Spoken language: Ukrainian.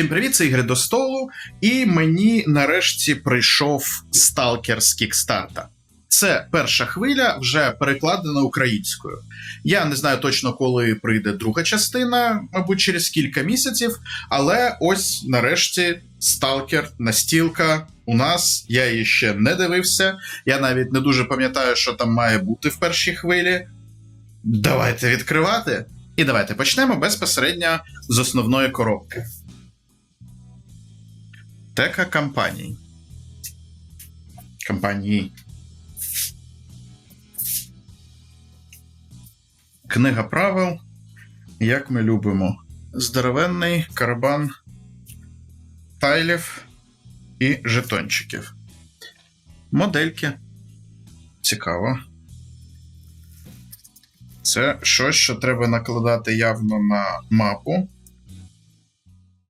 Всім привіт, це ігри до столу, і мені нарешті прийшов сталкер з кікстарта. Це перша хвиля, вже перекладена українською. Я не знаю точно, коли прийде друга частина, мабуть, через кілька місяців. Але ось нарешті сталкер, настілка у нас. Я її ще не дивився. Я навіть не дуже пам'ятаю, що там має бути в першій хвилі. Давайте відкривати. І давайте почнемо безпосередньо з основної коробки. Тека компаній. Компанії. Книга правил. Як ми любимо. Здоровенний карабан тайлів і жетончиків. Модельки. Цікаво. Це щось, що треба накладати явно на мапу.